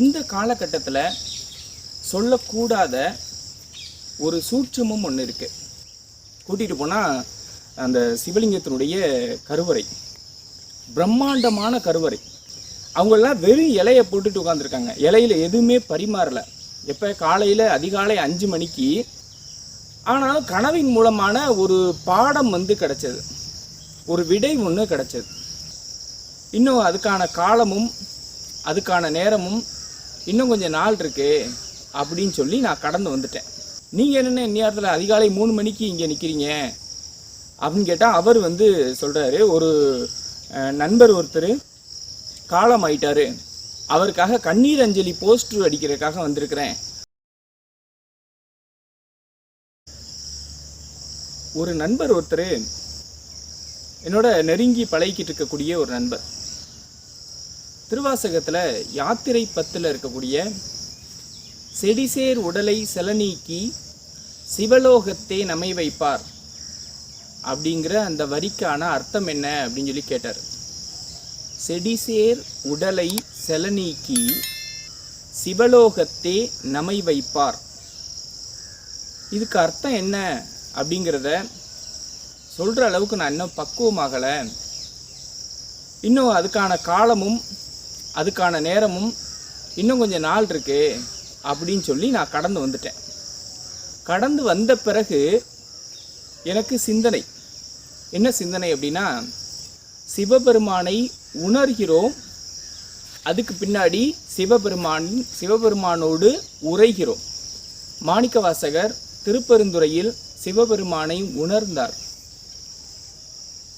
இந்த காலகட்டத்தில் சொல்லக்கூடாத ஒரு சூட்சமும் ஒன்று இருக்குது கூட்டிகிட்டு போனால் அந்த சிவலிங்கத்தினுடைய கருவறை பிரம்மாண்டமான கருவறை. அவங்கெல்லாம் வெறும் இலையை போட்டுட்டு உட்காந்துருக்காங்க இலையில் எதுவுமே பரிமாறலை. எப்போ? காலையில் அதிகாலை அஞ்சு மணிக்கு. ஆனாலும் கனவின் மூலமான ஒரு பாடம் வந்து கிடச்சது. ஒரு விடை ஒன்று கிடச்சது. இன்னும் அதுக்கான காலமும் அதுக்கான நேரமும் இன்னும் கொஞ்சம் நாள் இருக்கு அப்படின்னு சொல்லி நான் கடந்து வந்துட்டேன். நீங்கள் என்னென்ன இந்நேரத்தில் அதிகாலை மூணு மணிக்கு இங்கே நிற்கிறீங்க அப்படின்னு கேட்டால் அவர் வந்து சொல்கிறாரு ஒரு நண்பர் ஒருத்தர் காலம் ஆயிட்டார். அவருக்காக கண்ணீர் அஞ்சலி போஸ்டர் அடிக்கிறதுக்காக வந்திருக்கிறேன். ஒரு நண்பர் ஒருத்தர் என்னோட நெருங்கி பழகிக்கிட்டு இருக்கக்கூடிய ஒரு நண்பர். திருவாசகத்தில் யாத்திரை பத்தில் இருக்கக்கூடிய செடிசேர் உடலை செலநீக்கி சிவலோகத்தே நமை வைப்பார் அப்படிங்கிற அந்த வரிக்கான அர்த்தம் என்ன அப்படின்னு சொல்லி கேட்டார். செடிசேர் உடலை செலநீக்கி சிவலோகத்தே நமை வைப்பார். இதுக்கு அர்த்தம் என்ன அப்படிங்கிறத சொல்கிற அளவுக்கு நான் இன்னும் பக்குவமாகலை. இன்னும் அதுக்கான காலமும் அதுக்கான நேரமும் இன்னும் கொஞ்சம் நாள் இருக்கு அப்படின்னு சொல்லி நான் கடந்து வந்துட்டேன். கடந்து வந்த பிறகு எனக்கு சிந்தனை. என்ன சிந்தனை அப்படின்னா சிவபெருமானை உணர்கிறோம் அதுக்கு பின்னாடி சிவபெருமான் சிவபெருமானோடு உரைகிறோம். மாணிக்கவாசகர் திருப்பெருந்துறையில் சிவபெருமானை உணர்ந்தார்.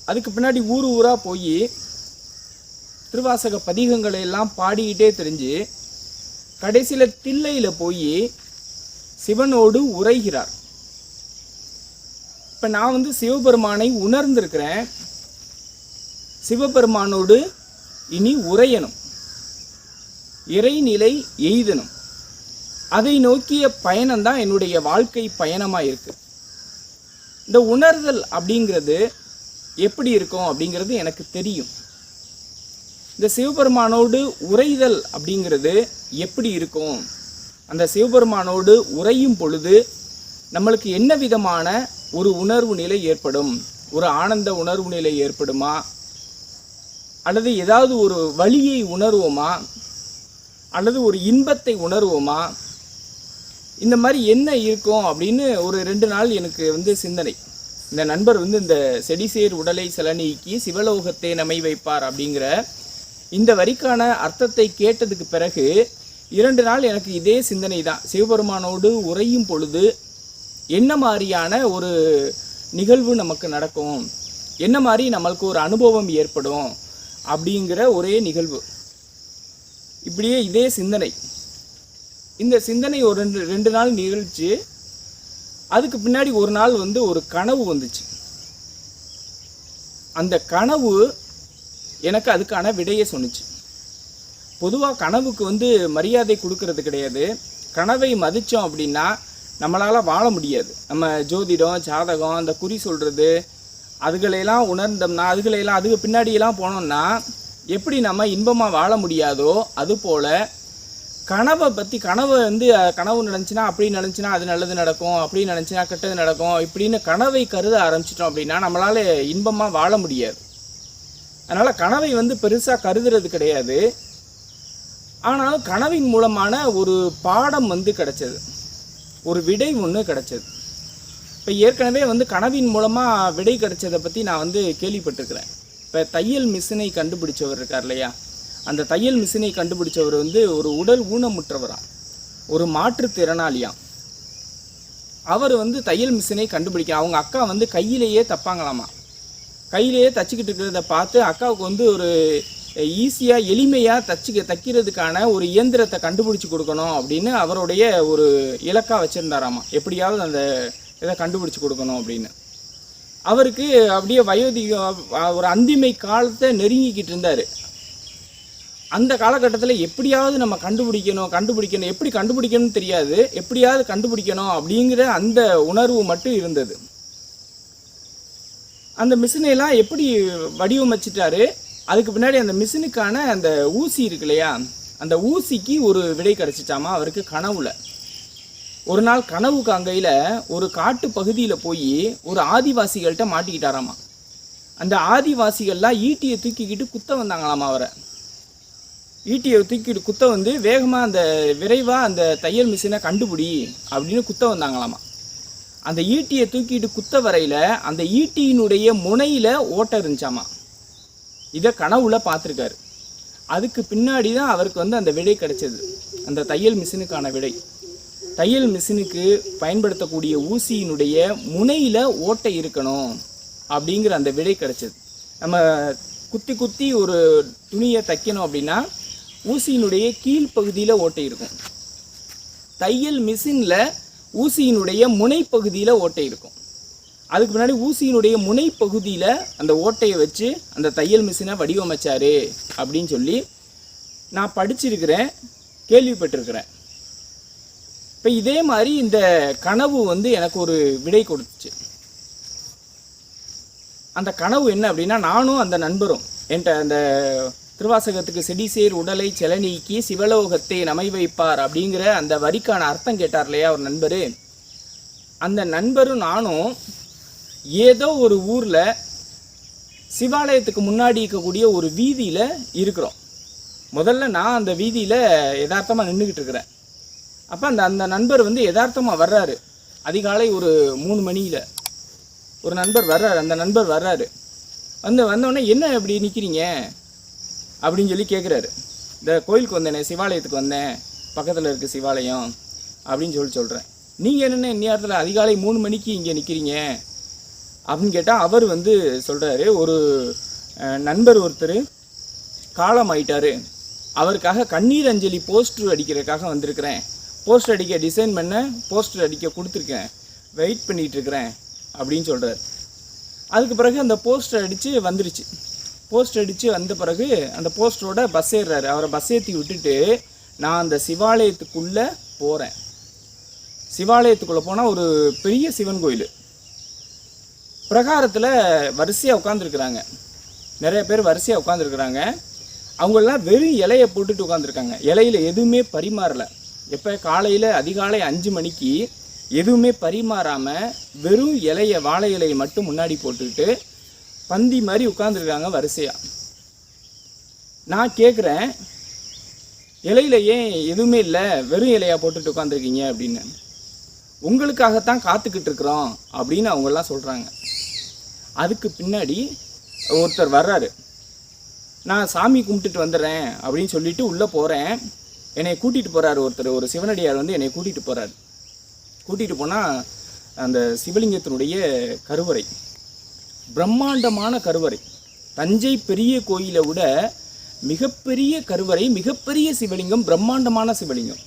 அதுக்கு பின்னாடி ஊர் ஊராக போய் திருவாசக பதிகங்களை எல்லாம் பாடிக்கிட்டே தெரிஞ்சு கடைசியில் தில்லையில் போய் சிவனோடு உரைகிறார். இப்போ நான் வந்து சிவபெருமானை உணர்ந்திருக்கிறேன். சிவபெருமானோடு இனி உரையணும். இறைநிலை எய்தணும். அதை நோக்கிய பயணம்தான் என்னுடைய வாழ்க்கை பயணமாக இருக்குது இந்த உணர்தல் அப்படிங்கிறது எப்படி இருக்கும் அப்படிங்கிறது எனக்கு தெரியும். இந்த சிவபெருமானோடு உரைதல் அப்படிங்கிறது எப்படி இருக்கும்? அந்த சிவபெருமானோடு உரையும் பொழுது நம்மளுக்கு என்ன விதமான ஒரு உணர்வு நிலை ஏற்படும்? ஒரு ஆனந்த உணர்வு நிலை ஏற்படுமா? அல்லது ஏதாவது ஒரு வழியை உணர்வோமா? அல்லது ஒரு இன்பத்தை உணர்வோமா? இந்த மாதிரி என்ன இருக்கும் அப்படின்னு ஒரு ரெண்டு நாள் எனக்கு வந்து சிந்தனை. இந்த நண்பர் வந்து இந்த செடிசேர் உடலை செலநீக்கி சிவலோகத்தை நமை வைப்பார் அப்படிங்கிற இந்த வரிக்கான அர்த்தத்தை கேட்டதுக்கு பிறகு இரண்டு நாள் எனக்கு இதே சிந்தனை தான் சிவபெருமானோடு உரையும் பொழுது என்ன மாதிரியான ஒரு நிகழ்வு நமக்கு நடக்கும்? என்ன மாதிரி நம்மளுக்கு ஒரு அனுபவம் ஏற்படும்? அப்படிங்கிற ஒரே நிகழ்வு. இப்படியே இதே சிந்தனை. இந்த சிந்தனை ஒரு ரெண்டு ரெண்டு நாள் நிகழ்ச்சி. அதுக்கு பின்னாடி ஒரு நாள் வந்து ஒரு கனவு வந்துச்சு. அந்த கனவு எனக்கு அதுக்கான விடையை சொன்னுச்சு. பொதுவாக கனவுக்கு வந்து மரியாதை கொடுக்கறது கிடையாது. கனவை மதித்தோம் அப்படின்னா நம்மளால் வாழ முடியாது. நம்ம ஜோதிடம் ஜாதகம் அந்த குறி சொல்கிறது அதுகளையெல்லாம் உணர்ந்தோம்னா அதுகளையெல்லாம் அதுக்கு பின்னாடியெல்லாம் போனோம்னா எப்படி நம்ம இன்பமாக வாழ முடியாதோ அதுபோல் கனவை பற்றி கனவை வந்து கனவு நினச்சினா அப்படி நினச்சினா அது நல்லது நடக்கும் அப்படி நினச்சினா கெட்டது நடக்கும் இப்படின்னு கனவை கருத ஆரம்பிச்சிட்டோம் அப்படின்னா நம்மளால் இன்பமாக வாழ முடியாது. அதனால் கனவை வந்து பெருசாக கருதுறது கிடையாது. ஆனாலும் கனவின் மூலமான ஒரு பாடம் வந்து கிடைச்சது. ஒரு விடை ஒன்று கிடைச்சது. இப்போ ஏற்கனவே வந்து கனவின் மூலமாக விடை கிடைச்சதை பற்றி நான் வந்து கேள்விப்பட்டிருக்கிறேன். இப்போ தையல் மிஷினை கண்டுபிடிச்சவர் இருக்கார் இல்லையா? அந்த தையல் மிஷினை கண்டுபிடிச்சவர் வந்து ஒரு உடல் ஊனமுற்றவராம் ஒரு மாற்றுத்திறனாளியாம் அவர் வந்து தையல் மிஷினை கண்டுபிடிக்க அவங்க அக்கா வந்து கையிலேயே தப்பாங்களாமா? கையிலேயே தச்சுக்கிட்டு இருக்கிறத பார்த்து அக்காவுக்கு வந்து ஒரு ஈஸியாக எளிமையாக தச்சு தைக்கிறதுக்கான ஒரு இயந்திரத்தை கண்டுபிடிச்சி கொடுக்கணும் அப்படின்னு அவருடைய ஒரு இலக்கா வச்சுருந்தாராமா. எப்படியாவது அந்த இதை கண்டுபிடிச்சு கொடுக்கணும் அப்படின்னு. அவருக்கு அப்படியே வயோதிகம் ஒரு அந்திமை காலத்தை நெருங்கிக்கிட்டு இருந்தார். அந்த காலகட்டத்தில் எப்படியாவது நம்ம கண்டுபிடிக்கணும் கண்டுபிடிக்கணும் எப்படி கண்டுபிடிக்கணும்னு தெரியாது எப்படியாவது கண்டுபிடிக்கணும் அப்படிங்கிற அந்த உணர்வு மட்டும் இருந்தது. அந்த மிஷினையெல்லாம் எப்படி வடிவமைச்சிட்டாரு? அதுக்கு பின்னாடி அந்த மிஷினுக்கான அந்த ஊசி இருக்கு இல்லையா? அந்த ஊசிக்கு ஒரு விடை கிடச்சிட்டாமா அவருக்கு கனவுல. ஒரு நாள் கனவு காங்கையில் ஒரு காட்டு பகுதியில் போய் ஒரு ஆதிவாசிகள்கிட்ட மாட்டிக்கிட்டாராமா. அந்த ஆதிவாசிகள்லாம் ஈட்டியை தூக்கிக்கிட்டு குத்த வந்தாங்களாமா அவரை. ஈட்டியை தூக்கிட்டு குத்த வந்து வேகமாக அந்த விரைவாக அந்த தையல் மிஷினை கண்டுபிடி அப்படின்னு குத்த வந்தாங்களாமா. அந்த ஈட்டியை தூக்கிட்டு குத்த வரையில் அந்த ஈட்டியினுடைய முனையில் ஓட்டை இருந்துச்சாமா? இதை கனவுல பார்த்துருக்காரு. அதுக்கு பின்னாடி தான் அவருக்கு வந்து அந்த விடை கிடைச்சது. அந்த தையல் மிஷினுக்கான விடை. தையல் மிஷினுக்கு பயன்படுத்தக்கூடிய ஊசியினுடைய முனையில் ஓட்டை இருக்கணும் அப்படிங்கிற அந்த விடை கிடைச்சது. நம்ம குத்தி குத்தி ஒரு துணியை தைக்கணும் அப்படின்னா ஊசியினுடைய கீழ்ப்பகுதியில் ஓட்டை இருக்கும். தையல் மிஷினில் ஊசியினுடைய முனைப்பகுதியில் ஓட்டை இருக்கும். அதுக்கு முன்னாடி ஊசியினுடைய முனைப்பகுதியில் அந்த ஓட்டையை வச்சு அந்த தையல் மிஷினை வடிவமைச்சார் அப்படின்னு சொல்லி நான் படிச்சிருக்கிறேன் கேள்விப்பட்டிருக்கிறேன். இப்போ இதே மாதிரி இந்த கனவு வந்து எனக்கு ஒரு விடை கொடுத்துச்சு. அந்த கனவு என்ன அப்படின்னா நானும் அந்த நண்பரும் என்கிட்ட அந்த திருவாசகத்துக்கு செடிசேர் உடலை செல நீக்கி சிவலோகத்தை நமை வைப்பார் அப்படிங்கிற அந்த வரிக்கான அர்த்தம் கேட்டார் இல்லையா ஒரு நண்பர்? அந்த நண்பரும் நானும் ஏதோ ஒரு ஊரில் சிவாலயத்துக்கு முன்னாடி இருக்கக்கூடிய ஒரு வீதியில் இருக்கிறோம். முதல்ல நான் அந்த வீதியில் யதார்த்தமாக நின்றுக்கிட்டு இருக்கிறேன். அப்போ அந்த அந்த நண்பர் வந்து யதார்த்தமாக வர்றாரு. அதிகாலை ஒரு மூணு மணியில் ஒரு நண்பர் வர்றாரு. அந்த நண்பர் வர்றாரு. வந்து வந்தோடனே என்ன இப்படி நிற்கிறீங்க அப்படின்னு சொல்லி கேட்குறாரு இந்த கோயிலுக்கு வந்தேனே சிவாலயத்துக்கு வந்தேன் பக்கத்தில் இருக்க சிவாலயம் அப்படின்னு சொல்லி சொல்கிறேன் நீங்கள் என்னென்ன இந்நேரத்தில் அதிகாலை மூணு மணிக்கு இங்கே நிற்கிறீங்க அப்படின்னு கேட்டால் அவர் வந்து சொல்கிறாரு ஒரு நண்பர் ஒருத்தர் காலம் ஆயிட்டார். அவருக்காக கண்ணீர் அஞ்சலி போஸ்டர் அடிக்கிறதுக்காக வந்திருக்கிறேன். போஸ்டர் அடிக்க டிசைன் பண்ண போஸ்டர் அடிக்க கொடுத்துருக்கேன். வெயிட் பண்ணிகிட்ருக்கிறேன் அப்படின்னு சொல்கிறார் அதுக்கு பிறகு அந்த போஸ்டர் அடித்து வந்துருச்சு. போஸ்ட் அடித்து வந்த பிறகு அந்த போஸ்டரோட பஸ் ஏறுறாரு. அவரை பஸ் ஏற்றி விட்டுட்டு நான் அந்த சிவாலயத்துக்குள்ளே போகிறேன் சிவாலயத்துக்குள்ளே போனால் ஒரு பெரிய சிவன் கோயில். பிரகாரத்தில் வரிசையாக உட்காந்துருக்குறாங்க நிறைய பேர் வரிசையாக உட்காந்துருக்குறாங்க அவங்களெலாம் வெறும் இலையை போட்டுட்டு உட்காந்துருக்காங்க இலையில எதுவுமே பரிமாறலை. எப்போ? காலையில் அதிகாலை அஞ்சு மணிக்கு எதுவுமே பரிமாறாமல் வெறும் இலையை வாழை இலையை மட்டும் முன்னாடி போட்டுக்கிட்டு பந்தி மாதிரி உட்காந்துருக்காங்க வரிசையாக நான் கேட்குறேன் இலையில ஏன் எதுவுமே இல்லை? வெறும் இலையா போட்டுட்டு உட்காந்துருக்கீங்க அப்படின்னு. உங்களுக்காகத்தான் காத்துக்கிட்டு இருக்கிறோம் அப்படின்னு அவங்கெல்லாம் சொல்கிறாங்க அதுக்கு பின்னாடி ஒருத்தர் வர்றாரு. நான் சாமி கும்பிட்டுட்டு வந்துடுறேன் அப்படின்னு சொல்லிட்டு உள்ளே போகிறேன் என்னை கூட்டிகிட்டு போகிறாரு ஒருத்தர். ஒரு சிவனடியார் வந்து என்னை கூட்டிகிட்டு போகிறாரு கூட்டிகிட்டு போனால் அந்த சிவலிங்கத்தினுடைய கருவறை. பிரம்மாண்டமான கருவறை. தஞ்சை பெரிய கோயிலை விட மிகப்பெரிய கருவறை மிகப்பெரிய சிவலிங்கம் பிரம்மாண்டமான சிவலிங்கம்.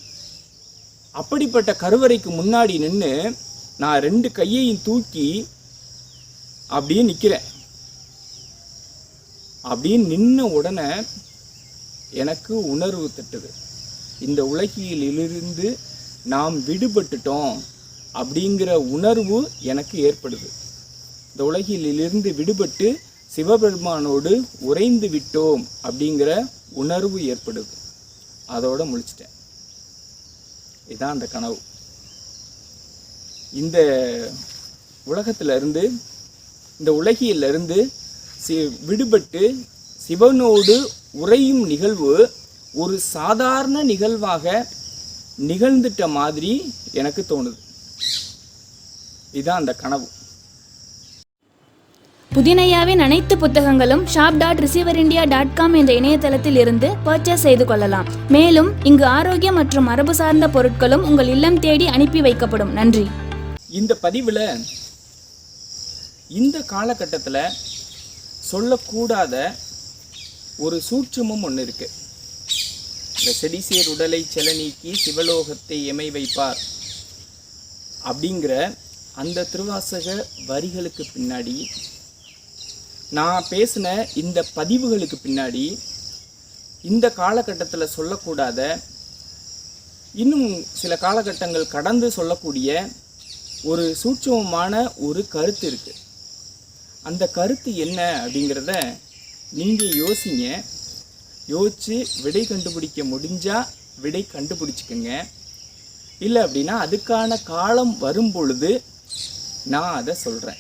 அப்படிப்பட்ட கருவறைக்கு முன்னாடி நின்று நான் ரெண்டு கையையும் தூக்கி அப்படியே நிற்கிறேன் அப்படியே நின்ன உடனே எனக்கு உணர்வு தட்டுது. இந்த உலகிலிருந்து நாம் விடுபட்டுட்டோம் அப்படிங்கிற உணர்வு எனக்கு ஏற்படுது. இந்த உலகிலிருந்து விடுபட்டு சிவபெருமானோடு உறைந்து விட்டோம் அப்படிங்கிற உணர்வு ஏற்படுது. அதோட முழிச்சிட்டேன். இதுதான் அந்த கனவு. இந்த உலகத்துல இருந்து இந்த உலகிலிருந்து சி விடுபட்டு சிவனோடு உறையும் நிகழ்வு ஒரு சாதாரண நிகழ்வாக நிகழ்ந்துட்ட மாதிரி எனக்கு தோணுது. இதுதான் அந்த கனவு. புதினையாவின் அனைத்து புத்தகங்களும் shop dot receiver India dot com என்ற இணையதளத்தில் இருந்து பர்ச்சேஸ் செய்து கொள்ளலாம். மேலும் இங்கு ஆரோக்கியம் மற்றும் மரபு சார்ந்த பொருட்களும் உங்கள் இல்லம் தேடி அனுப்பி வைக்கப்படும். நன்றி. இந்த பதிவில் இந்த காலகட்டத்தில் சொல்லக்கூடாத ஒரு சூட்சமும் ஒன்று இருக்கு. இந்த செடிசேர் உடலை செல நீக்கி சிவலோகத்தை எமை வைப்பார் அப்படிங்கிற அந்த திருவாசக வரிகளுக்கு பின்னாடி நான் பேசின இந்த பதிவுகளுக்கு பின்னாடி இந்த காலகட்டத்தில் சொல்லக்கூடாத இன்னும் சில காலகட்டங்கள் கடந்து சொல்லக்கூடிய ஒரு சூட்சமமான ஒரு கருத்து இருக்குது அந்த கருத்து என்ன அப்படிங்கிறத நீங்கள் யோசிங்க. யோசித்து விடை கண்டுபிடிக்க முடிஞ்சால் விடை கண்டுபிடிச்சிக்கங்க. இல்லை அப்படின்னா அதுக்கான காலம் வரும் பொழுது நான் அதை சொல்கிறேன்